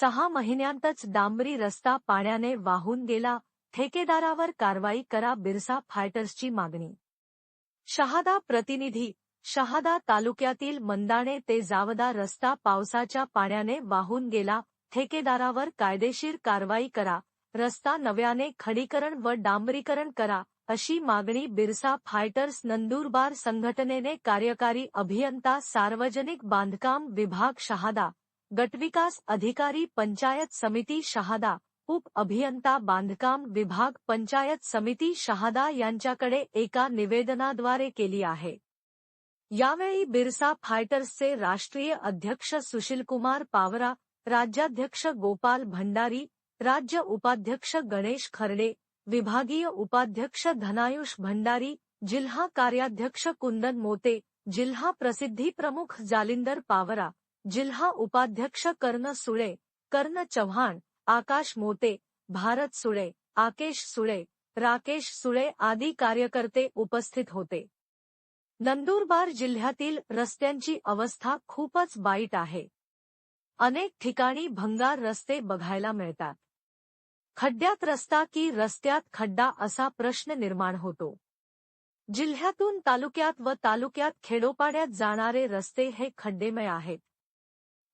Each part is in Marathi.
सहा महिन्यांतच डांबरी रस्ता पाण्याने वाहून गेला ठेकेदारावर कारवाई करा बिरसा फायटर्सची मागणी. शहादा प्रतिनिधी शहादा तालुक्यातील मंदाणे ते जावदा रस्ता पावसाच्या पाण्याने वाहून गेला ठेकेदारावर कायदेशीर कारवाई करा रस्ता नव्याने खडीकरण व डांबरीकरण करा अशी मागणी बिरसा फायटर्स नंदुरबार संघटनेने कार्यकारी अभियंता सार्वजनिक बांधकाम विभाग शहादा गटविकास अधिकारी पंचायत समिती शहादा, उप अभियंता बांधकाम विभाग पंचायत समिती शहादा यांच्याकडे एका निवेदनाद्वारे केली आहे. यावेळी बिरसा फायटर्सचे राष्ट्रीय अध्यक्ष सुशीलकुमार पावरा, राज्याध्यक्ष गोपाल भंडारी, राज्य उपाध्यक्ष गणेश खर्डे, विभागीय उपाध्यक्ष धनायुष भंडारी, जिल्हा कार्याध्यक्ष कुंदन मोते, जिल्हा प्रसिद्धी प्रमुख जालिंदर पावरा जिल्हा उपाध्यक्ष कर्ण सुळे कर्ण चव्हाण आकाश मोते भारत सुळे आकेश सुळे राकेश सुळे आदी कार्यकर्ते उपस्थित होते. नंदुरबार जिल्ह्यातील रस्त्यांची अवस्था खूपच वाईट आहे. अनेक ठिकाणी भंगार रस्ते बघायला मिळतात. खड्ड्यात रस्ता की रस्त्यात खड्डा असा प्रश्न निर्माण होतो. जिल्ह्यातून तालुक्यात व तालुक्यात खेडोपाड्यात जाणारे रस्ते हे खड्डेमय आहेत.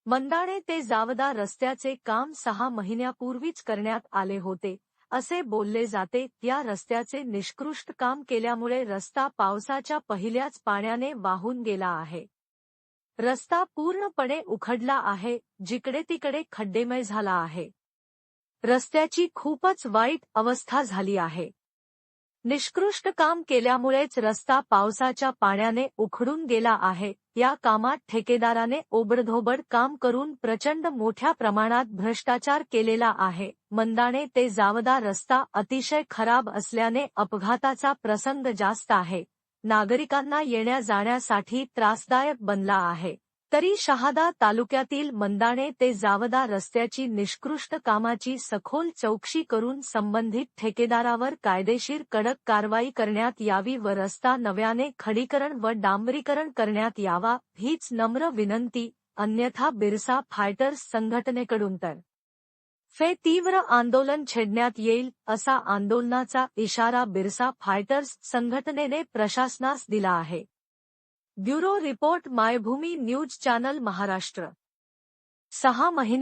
मंदाणे ते जावदा रस्त्याचे काम सहा महिन्यापूर्वीच करण्यात आले होते असे बोलले जाते. त्या रस्त्याचे निष्कृष्ट काम केल्यामुळे रस्ता पावसाच्या पहिल्याच पाण्याने वाहून गेला आहे. रस्ता पूर्णपणे उखडला आहे जिकडे तिकडे खड्डेमय झाला आहे. रस्त्याची खूपच वाईट अवस्था झाली आहे. निष्कृष्ट काम केल्यामुळेच रस्ता पावसाच्या पाण्याने उखडून गेला आहे. या कामात ठेकेदाराने ओबडधोबड काम करून प्रचंड मोठ्या प्रमाणात भ्रष्टाचार केलेला आहे. मंदाणे ते जावदा रस्ता अतिशय खराब असल्याने अपघाताचा प्रसंग जास्त आहे. नागरिकांना येण्या जाण्यासाठी त्रासदायक बनला आहे. तरी शहादा तालुक्यातील मंदाणे ते जावदा रस्त्याची निष्कृष्ट कामाची सखोल चौकशी करून संबंधित ठेकेदारावर कायदेशीर कडक कारवाई करण्यात यावी व रस्ता नव्याने खडीकरण व डांबरीकरण करण्यात यावा हीच नम्र विनंती अन्यथा बिरसा फायटर्स संघटनेकडून तर. फे तीव्र आंदोलन छेडण्यात येईल असा आंदोलनाचा इशारा बिरसा फायटर्स संघटनेने प्रशासनास दिला आहे. Bureau report Maybhumi news channel Maharashtra. सहा महिने